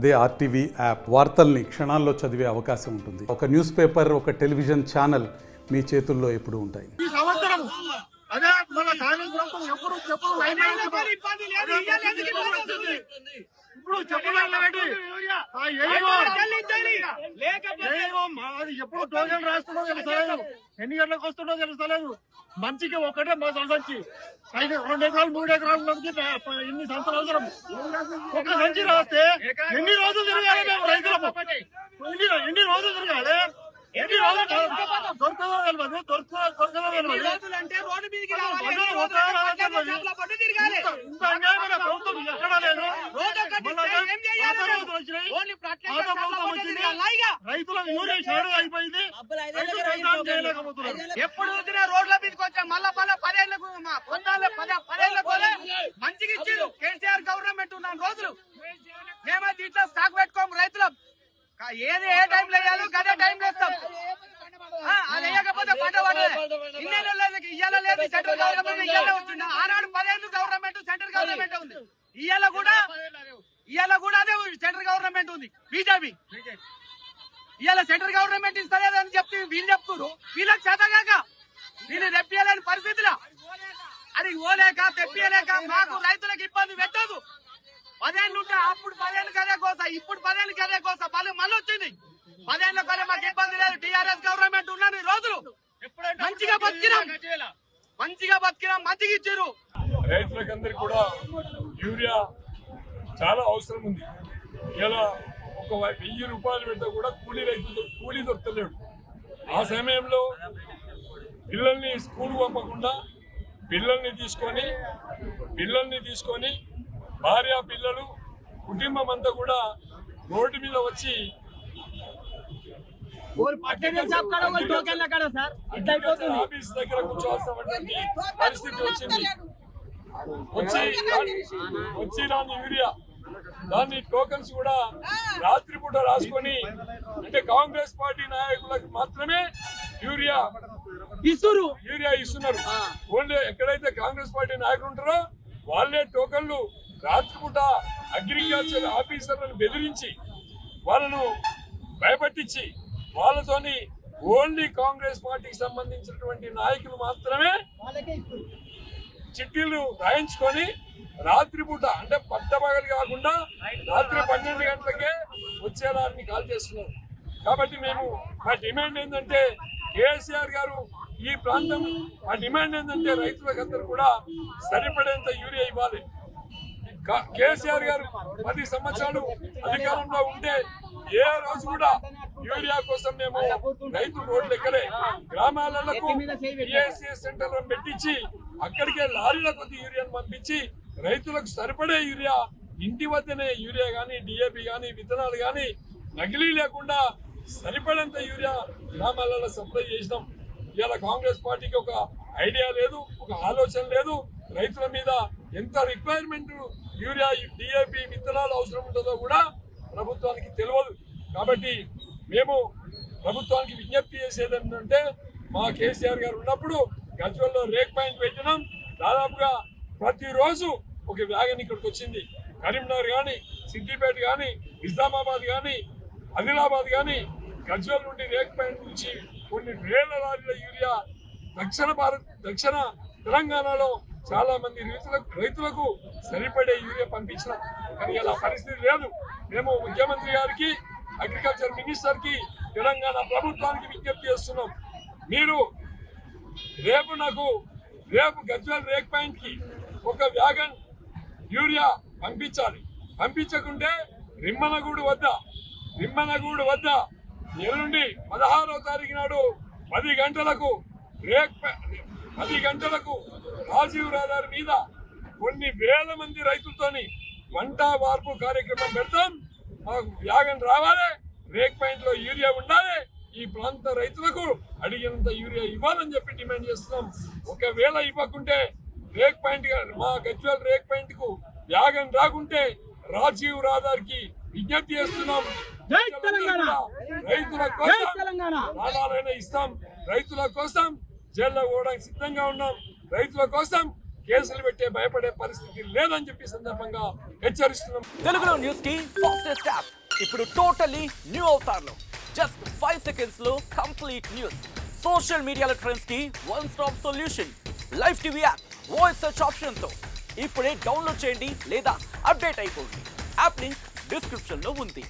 అదే RTV app వార్తల్ని క్షణాల్లో చదివే అవకాశం ఉంటుంది. ఒక న్యూస్ పేపర్ ఒక టెలివిజన్ ఛానల్ మీ చేతుల్లో ఎప్పుడూ ఉంటాయి. ఎప్పుడు టోకెన్ ఎన్ని గంటలకు వస్తుందో తెలుస్తలేదు. మంచికి ఒకటే మా సంచి ఐదు రెండు ఎకరాలు మూడు ఎకరాలు మంచి ఇన్ని సంచులు అవసరం. ఒక సంచి రాస్తే ఎన్ని రోజులు తిరగాలి మేము రైతులకు ఎన్ని ఎన్ని రోజులు తిరగాలి ఎన్ని రోజులు దొరకదో తెలియదు దొరకదో దొరకదో తెలియదు ఇంత అన్యాయమైన ప్రభుత్వం ఎక్కడా లేదు. యూరియా షేడు అయిపోయింది. ఎప్పుడు చూసినా రోడ్ల మీదకి వచ్చా. మళ్ళా మళ్ళా పదేళ్ళకు మా పొందాల పద పదేళ్ళకు మంచిగా ఇచ్చిండు కేసీఆర్ గవర్నమెంట్ ఉన్న రోజులు. మేమైతే ఇట్లా స్టాక్ పెట్టుకోము రైతులం. ఏది ఏ టైం వేయాలో గదే టైం వేస్తాం. అది వేయకపోతే పంట పడదు ఇన్నేళ్ళు లేదు లేదు సెంట్రల్ గవర్నమెంట్ ఇయ్యాల వచ్చింది. ఆనాడు పదేళ్ళు గవర్నమెంట్ సెంట్రల్ గవర్నమెంట్ ఉంది. ఇయ్యాల కూడా ఇయ్యాల కూడా అదే సెంట్రల్ గవర్నమెంట్ ఉంది. బీజేపీ. ఇవాళ సెంట్రల్ గవర్నమెంట్ ఇస్తలేదని చెప్తే వీళ్ళు చెప్తున్నారు వీళ్ళకి చేతగాక వీళ్ళు తెప్పియలేని పరిస్థితిలో. అది ఓలేక తెప్పియలేక మాకు రైతులకు ఇబ్బంది పెట్టదు పదేళ్ళు ఉంటే అప్పుడు పదేళ్ళు కదే కోస ఇప్పుడు పదేళ్ళు కదే కోస పలు మళ్ళీ వచ్చింది పదేళ్ళు కదే మాకు ఇబ్బంది లేదు. టీఆర్ఎస్ గవర్నమెంట్ ఉన్నది రోజులు. మంచిగా బతికినాం. మంచిగా బతికినాం మంచిగా ఇచ్చారు. రైతులకందరికి కూడా యూరియా చాలా అవసరం ఉంది. ఇలా ఒక వెయ్యి రూపాయలు పెడితే కూడా కూలీ రైతులు కూలీ దొరకలేడు. ఆ సమయంలో పిల్లల్ని స్కూల్ పంపకుండా పిల్లల్ని తీసుకొని పిల్లల్ని తీసుకొని భార్య పిల్లలు కుటుంబం అంతా కూడా రోడ్డు మీద వచ్చి ఆఫీస్ దగ్గర కూర్చోవాల్సినటువంటి పరిస్థితి వచ్చింది. వచ్చి వచ్చి రాని యూరియా దాన్ని టోకన్స్ కూడా రాత్రిపూట రాసుకొని అంటే కాంగ్రెస్ పార్టీ నాయకులకు మాత్రమే యూరియా ఇస్తురు. యూరియా ఇస్తున్నారు. ఓన్లీ ఎక్కడైతే కాంగ్రెస్ పార్టీ నాయకులు ఉంటారో వాళ్ళే టోకన్లు రాత్రిపూట అగ్రికల్చర్ ఆఫీసర్లను బెదిరించి వాళ్ళను భయపట్టించి వాళ్ళతోని ఓన్లీ కాంగ్రెస్ పార్టీకి సంబంధించినటువంటి నాయకులు మాత్రమే చిట్టీలు రాయించుకొని రాత్రిపూట అంటే పట్టపగలు కాకుండా రాత్రి పన్నెండు గంటలకే వచ్చేదాన్ని కాల్ చేస్తున్నారు. కాబట్టి మేము మా డిమాండ్ ఏంటంటే కేసీఆర్ గారు ఈ ప్రాంతం మా డిమాండ్ ఏంటంటే రైతులకందరూ కూడా సరిపడేంత యూరియా ఇవ్వాలి. కేసీఆర్ గారు పది సంవత్సరాలు అధికారంలో ఉంటే ఏ రోజు కూడా యూరియా కోసం మేము రైతు రోడ్లు ఎక్కలే. గ్రామాలకు ఈఎస్ఎస్ సెంటర్ పెట్టించి అక్కడికే లారీల కొద్ది యూరియాను పంపించి రైతులకు సరిపడే యూరియా ఇంటి వద్దనే యూరియా కానీ డిఏపి కానీ విత్తనాలు కానీ నకిలీ లేకుండా సరిపడేంత యూరియా గ్రామాలలో సప్లై చేసినాం. ఇలా కాంగ్రెస్ పార్టీకి ఒక ఐడియా లేదు ఒక ఆలోచన లేదు. రైతుల మీద ఎంత రిక్వైర్మెంట్ యూరియా డిఏపి విత్తనాలు అవసరం ఉంటుందో కూడా ప్రభుత్వానికి తెలియదు. కాబట్టి మేము ప్రభుత్వానికి విజ్ఞప్తి చేసేది ఏంటంటే మా కేసీఆర్ గారు ఉన్నప్పుడు గజ్వల్లో రేక్ పాయింట్ పెట్టినాం. దాదాపుగా ప్రతిరోజు ఒక వ్యాగన్ ఇక్కడికి వచ్చింది. కరీంనగర్ కానీ సిద్దిపేట కానీ నిజామాబాద్ కానీ ఆదిలాబాద్ కానీ గజ్వల్ నుండి రేక్ పాయింట్ నుంచి కొన్ని వేల లారీల యూరియా దక్షిణ భారత్ దక్షిణ తెలంగాణలో చాలా మంది రైతులకు రైతులకు సరిపడే యూరియా పంపించిన. కానీ అలా పరిస్థితి లేదు. మేము ముఖ్యమంత్రి గారికి అగ్రికల్చర్ మినిస్టర్కి తెలంగాణ ప్రభుత్వానికి విజ్ఞప్తి చేస్తున్నాం. మీరు రేపు నాకు రేపు గజ్వేల్ రేక్ పాయింట్కి ఒక వ్యాగన్ యూరియా పంపించాలి. పంపించకుంటే రిమ్మనగూడు వద్ద రిమ్మనగూడు వద్ద ఎల్లుండి పదహారో తారీఖు నాడు పది గంటలకు రేక్ పది గంటలకు రాజీవ్ రహదారి మీద కొన్ని వేల మంది రైతులతోని వంట వార్పు కార్యక్రమం పెడతాం. మాకు వ్యాగన్ రావాలి రేక్ పాయింట్లో యూరియా ఉండాలి ఈ ప్రాంత రైతులకు అడిగినంత యూరియా ఇవ్వాలని చెప్పి డిమాండ్ చేస్తున్నాం ఒకవేళ ఇవ్వకుంటే రేక్ పాయింట్ మా గజ్వల్ రేక్ పాయింట్కు వ్యాగన్ రాకుంటే రాజీవ్ రహదార్కి విజ్ఞప్తి చేస్తున్నాం! రైతుల కోసం! ప్రాణాలైనా ఇస్తాం రైతుల కోసం జైల్లో పోవడానికి సిద్ధంగా ఉన్నాం రైతుల కోసం కేసులు పెట్టే భయపడే పరిస్థితి లేదని చెప్పి సందర్భంగా హెచ్చరిస్తున్నాం. తెలుగులో న్యూస్కి ఫాస్టెస్ట్ యాప్ ఇప్పుడు టోటలీ న్యూ అవుతారు జస్ట్ ఫైవ్ సెకండ్స్లో complete news social media ట్రెండ్స్కి one stop solution live TV app voice search ఆప్షన్తో. ఇప్పుడే డౌన్లోడ్ చేయండి లేదా అప్డేట్ అయిపోండి. యాప్ లింక్ డిస్క్రిప్షన్లో ఉంది.